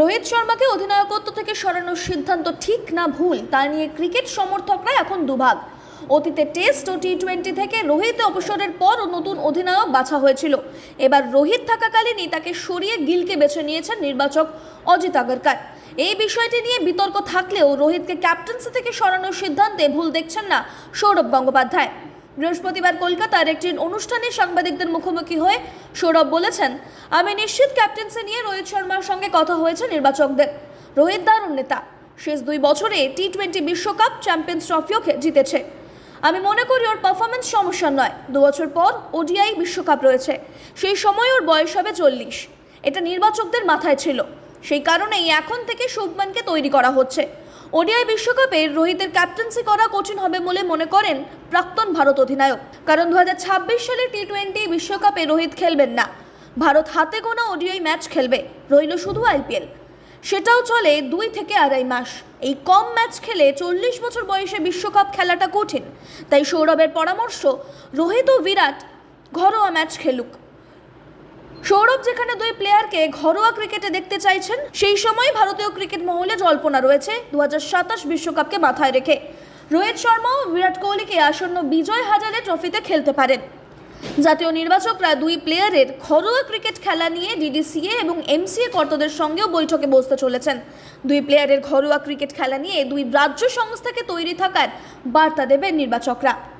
রোহিত শর্মাকে অধিনায়কত্ব থেকে সরানোর সিদ্ধান্ত ঠিক না ভুল, তা নিয়ে ক্রিকেট সমর্থকরা এখন দুভাগ। অতীতে টেস্ট ও টি টোয়েন্টি থেকে রোহিত অবসরের পর নতুন অধিনায়ক বাছা হয়েছিল। এবার রোহিত থাকাকালীনই তাকে সরিয়ে গিলকে বেছে নিয়েছেন নির্বাচক অজিত আগরকার। এই বিষয়টি নিয়ে বিতর্ক থাকলেও রোহিতকে ক্যাপ্টেন্সি থেকে সরানোর সিদ্ধান্তে ভুল দেখছেন না সৌরভ গঙ্গোপাধ্যায়। বৃহস্পতিবার কলকাতার একটি অনুষ্ঠানে সাংবাদিকদের মুখোমুখি হয়ে সৌরভ বলেছেন, আমি নিশ্চিত ক্যাপ্টেন্সি নিয়ে রোহিত শর্মার সঙ্গে কথা হয়েছে নির্বাচকদের। রোহিত দারুণ নেতা। শেষ দুই বছরে টি টোয়েন্টি বিশ্বকাপ চ্যাম্পিয়ন্স ট্রফিও জিতেছে। আমি মনে করি ওর পারফরমেন্স সমস্যা নয়। দু বছর পর ওডিআই বিশ্বকাপ রয়েছে। সেই সময় ওর বয়স হবে চল্লিশ। এটা নির্বাচকদের মাথায় ছিল। সেই কারণেই এখন থেকে শুভমানকে তৈরি করা হচ্ছে। ওডিআই বিশ্বকাপে রোহিতের ক্যাপ্টেন্সি করা কঠিন হবে বলে মনে করেন প্রাক্তন ভারত অধিনায়ক। কারণ দুহাজার ছাব্বিশ সালে টি টোয়েন্টি বিশ্বকাপে রোহিত খেলবেন না। ভারত হাতে গোনা ওডিআই ম্যাচ খেলবে, রইল শুধু আইপিএল সেটাও চলে দুই থেকে আড়াই মাস। এই কম ম্যাচ খেলে চল্লিশ বছর বয়সে বিশ্বকাপ খেলাটা কঠিন। তাই সৌরভের পরামর্শ, রোহিত ও বিরাট ঘরোয়া ম্যাচ খেলুক। সৌরভ যেখানে দুই প্লেয়ারকে ঘরোয়া ক্রিকেটে দেখতে চাইছেন, সেই সময় ভারতীয় ক্রিকেট মহলে জল্পনা রয়েছে দু বিশ্বকাপকে মাথায় রেখে। রোহিত শর্মা ও বিরাট কোহলিকে আসন্ন বিজয় হাজারে ট্রফিতে খেলতে পারেন। জাতীয় নির্বাচকরা দুই প্লেয়ারের ঘরোয়া ক্রিকেট খেলা নিয়ে ডিডিসিএ এবং এমসিএ কর্তাদের সঙ্গেও বৈঠকে বসতে চলেছেন। দুই প্লেয়ারের ঘরোয়া ক্রিকেট খেলা নিয়ে দুই রাজ্য সংস্থাকে তৈরি থাকার বার্তা দেবেন নির্বাচকরা।